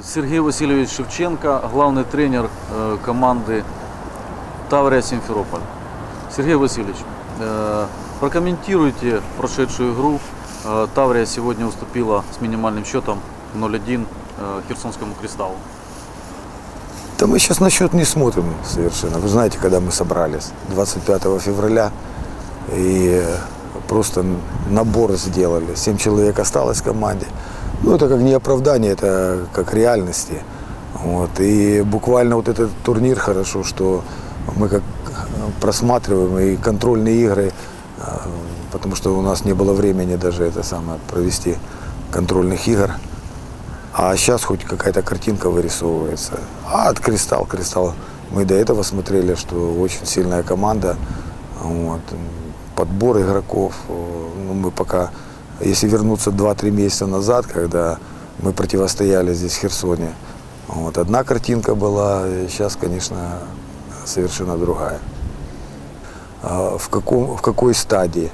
Сергей Васильевич Шевченко, главный тренер э, команды Таврия Симферополь. Сергей Васильевич, э, прокомментируйте прошедшую игру. Э, Таврия сегодня уступила с минимальным счетом 0-1 э, Херсонскому Кристаллу. Да мы сейчас на счет не смотрим совершенно. Вы знаете, когда мы собрались, 25 февраля, и просто набор сделали. Семь человек осталось в команде. Ну, это как не оправдание, это как реальности. Вот. И буквально вот этот турнир хорошо, что мы как просматриваем и контрольные игры, э, потому что у нас не было времени даже это самое провести контрольных игр. А сейчас хоть какая-то картинка вырисовывается. А от Кристалл, Кристалл, мы до этого смотрели, что очень сильная команда. Вот. Подбор игроков. Ну, мы пока, если вернуться 2-3 месяца назад, когда мы противостояли здесь в Херсоне, вот, одна картинка была, сейчас, конечно, совершенно другая. А в, каком, в какой стадии?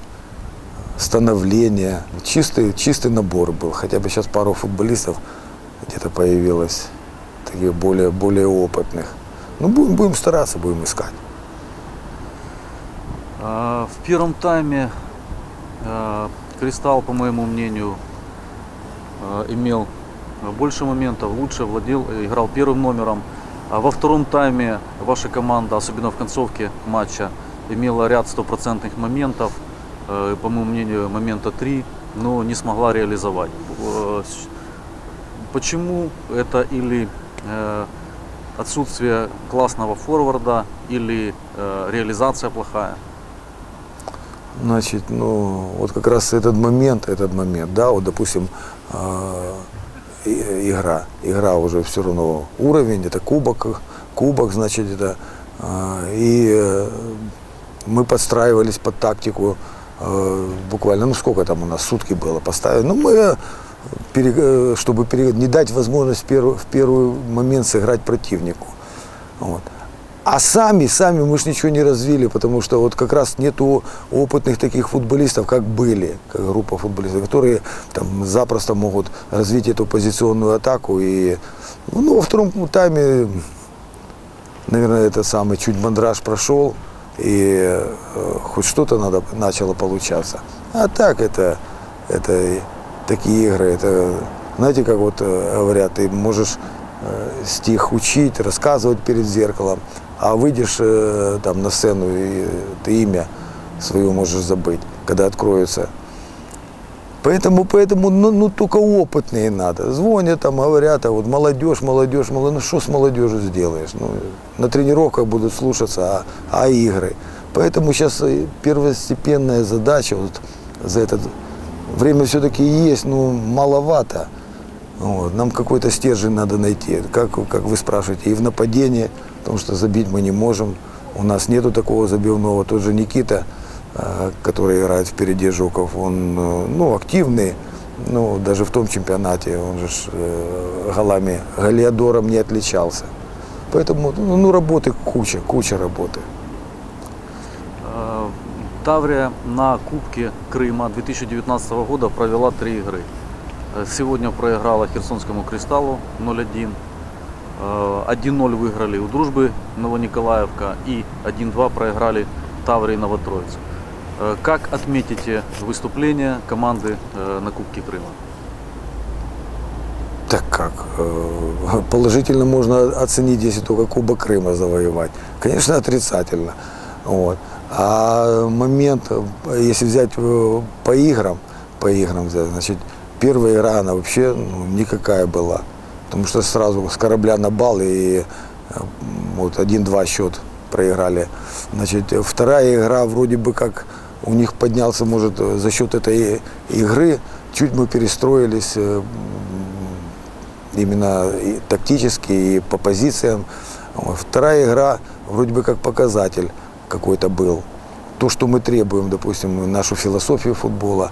становления. Чистый, чистый набор был. Хотя бы сейчас пару футболистов где-то появилось, таких более, более опытных. Ну, будем, будем стараться, будем искать. А, В первом тайме э, Кристалл, по моему мнению, э, имел больше моментов, лучше владел, э, играл первым номером. А во втором тайме ваша команда, особенно в концовке матча, имела ряд стопроцентных моментов, э, по моему мнению, момента три, но не смогла реализовать. Почему это или отсутствие классного форварда, или реализация плохая? Значит, ну, вот как раз этот момент, этот момент, да, вот, допустим, и- игра, игра уже все равно уровень, это кубок, кубок, значит, это, э, и э, мы подстраивались под тактику, э, буквально, ну, сколько там у нас, сутки было поставили, ну, мы, э, чтобы не дать возможность в первый момент сыграть противнику, вот. А сами, сами мы же ничего не развили, потому что вот как раз нету опытных таких футболистов, как были, как группа футболистов, которые там запросто могут развить эту позиционную атаку. И ну, во втором тайме, наверное, это самый чуть мандраж прошел, и э, хоть что-то надо, начало получаться. А так это, это такие игры, это, знаете, как вот э, говорят, ты можешь э, стих учить, рассказывать перед зеркалом, а выйдешь э, там на сцену, и ты имя свое можешь забыть, когда откроются. Поэтому, поэтому ну, ну, только опытные надо. Звонят там, говорят, а вот молодежь, молодежь, молодежь. Ну что с молодежью сделаешь? Ну, на тренировках будут слушаться, а, а игры. Поэтому сейчас первостепенная задача вот за это время все-таки есть, но маловато. Вот. Нам какой-то стержень надо найти, как, как вы спрашиваете, и в нападении, потому что забить мы не можем. У нас нету такого забивного. Тот же Никита, э, который играет впереди Жуков, он э, ну, активный, ну, даже в том чемпионате он же э, голами, голиадором не отличался. Поэтому ну, ну, работы куча, куча работы. Таврия на Кубке Крыма 2019 года провела три игры. Э, Сегодня проиграла Херсонскому Кристаллу 0-1. Э, 1-0 выиграли у Дружбы Новониколаевка и 1-2 проиграли Таврии Новотроиц. Э, Как отметите выступление команды э, на Кубке Крыма? Так как? э, Положительно можно оценить, если только Кубок Крыма завоевать. Конечно, отрицательно. Вот. А момент, э, если взять э, по играм, по играм значит, первая игра, она вообще ну, никакая была. Потому что сразу с корабля на бал и э, вот один-два счет проиграли. Значит, вторая игра вроде бы как у них поднялся, может, за счет этой игры, чуть мы перестроились э, именно и тактически и по позициям. Вторая игра вроде бы как показатель какой-то был. То, что мы требуем, допустим, нашу философию футбола.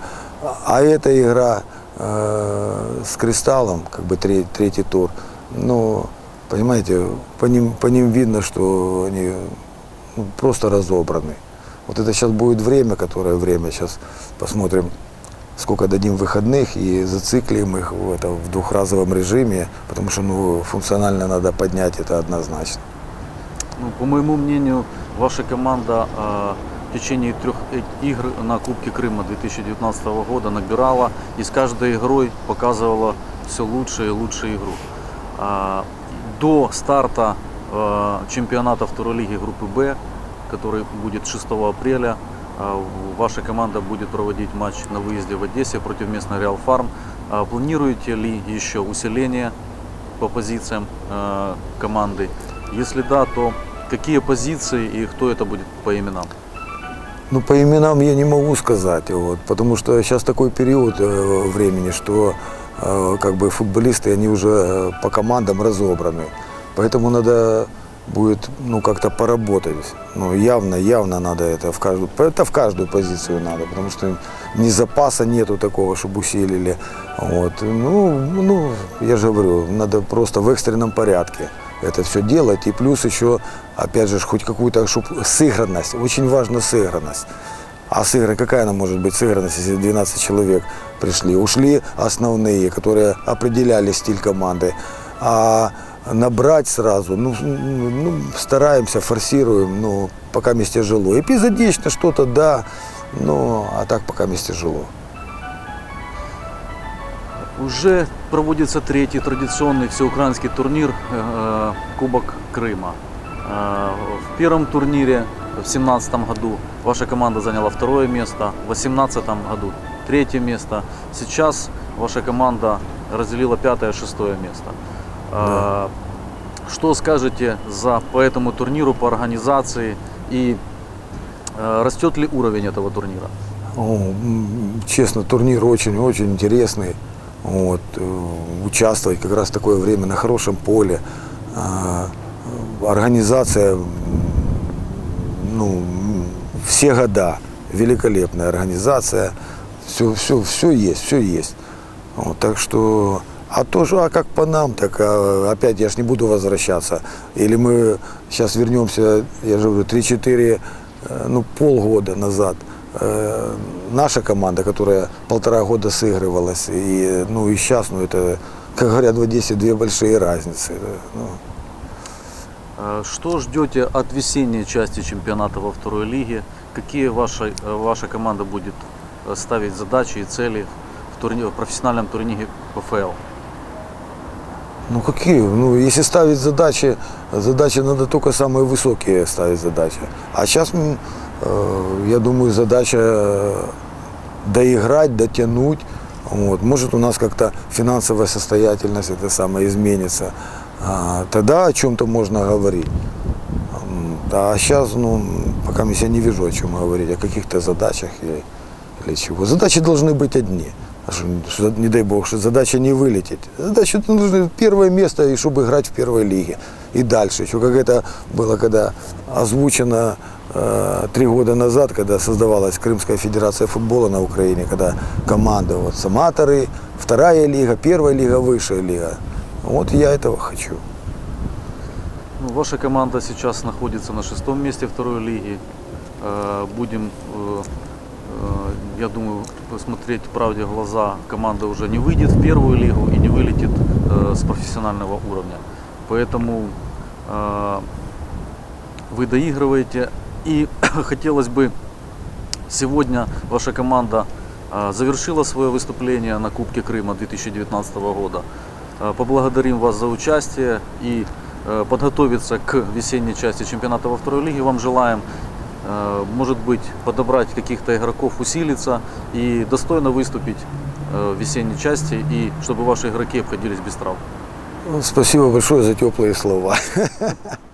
А эта игра э, с Кристаллом, как бы тре- третий тур, ну, понимаете, по ним, по ним видно, что они ну, просто разобраны. Вот это сейчас будет время, которое время, сейчас посмотрим, сколько дадим выходных и зациклим их в, это, в двухразовом режиме, потому что ну, функционально надо поднять это однозначно. Ну, по моему мнению, ваша команда э, течение трех игр на Кубке Крыма 2019 года набирала и с каждой игрой показывала все лучше и лучше игру. А, до старта чемпионата второй лиги группы Б, который будет 6 апреля, ваша команда будет проводить матч на выезде в Одессе против местной Реал Фарм. А планируете ли еще усиление по позициям команды? Если да, то какие позиции и кто это будет по именам? Ну, по именам я не могу сказать, вот, потому что сейчас такой период э, времени, что э, как бы футболисты, они уже э, по командам разобраны. Поэтому надо будет ну, как-то поработать. Ну, явно, явно надо это в каждую, это в каждую позицию надо, потому что ни запаса нету такого, чтобы усилили. Вот. Ну, ну, я же говорю, надо просто в экстренном порядке это все делать. И плюс еще, опять же, хоть какую-то чтоб сыгранность. Очень важна сыгранность. А сыгранность, какая она может быть сыгранность, если 12 человек пришли? Ушли основные, которые определяли стиль команды. А набрать сразу, ну, ну стараемся, форсируем, но пока мне тяжело. Эпизодично что-то, да, но а так пока мне тяжело. Уже проводится третий традиционный всеукраинский турнир э, Кубок Крыма. В первом турнире в 2017 году ваша команда заняла второе место, в 2018 году третье место. Сейчас ваша команда разделила пятое, шестое место. Э, Что скажете за, по этому турниру, по организации и растет ли уровень этого турнира? О, честно, турнир очень-очень интересный. Вот, э, участвовать как раз в такое время на хорошем поле. А, Организация, ну, все года, великолепная организация. Все, все, все есть, все есть. Вот, так что, а тоже, а как по нам, так а, опять я ж не буду возвращаться. Или мы сейчас вернемся, я же говорю, 3-4, э, ну, полгода назад. Э, Наша команда, которая полтора года сыгрывалась, и, ну, и сейчас, ну, это, как говорят в Одессе, две большие разницы. Ну, Э, Что ждете от весенней части чемпионата во второй лиге? Какие ваша, э, ваша команда будет э, ставить задачи и цели в, турни- в профессиональном турнире ПФЛ? Ну какие? Ну если ставить задачи, задачи надо только самые высокие ставить задачи. А сейчас, э, я думаю, задача доиграть, дотянуть. Вот. Может у нас как-то финансовая состоятельность это самое изменится. А, тогда о чем-то можно говорить. А сейчас, ну, пока я не вижу, о чем говорить, о каких-то задачах или, или чего. Задачи должны быть одни. А что, не дай бог, что задача не вылететь. Задача ну, нужно первое место, и чтобы играть в первой лиге. И дальше. Еще как это было, когда озвучено три года назад, когда создавалась Крымская Федерация футбола на Украине, когда команда, вот, саматоры, вторая лига, первая лига, высшая лига. Вот я этого хочу. Ну, ваша команда сейчас находится на шестом месте второй лиги. Э, Будем, э, э, я думаю, посмотреть правде в глаза. Команда уже не выйдет в первую лигу и не вылетит э, с профессионального уровня. Поэтому э, вы доигрываете. И хотелось бы сегодня ваша команда э, завершила свое выступление на Кубке Крыма 2019 года. Э, Поблагодарим вас за участие и э, подготовиться к весенней части чемпионата во второй лиге. Вам желаем, может быть, подобрать каких-то игроков, усилиться и достойно выступить в весенней части, и чтобы ваши игроки обходились без травм. Спасибо большое за теплые слова.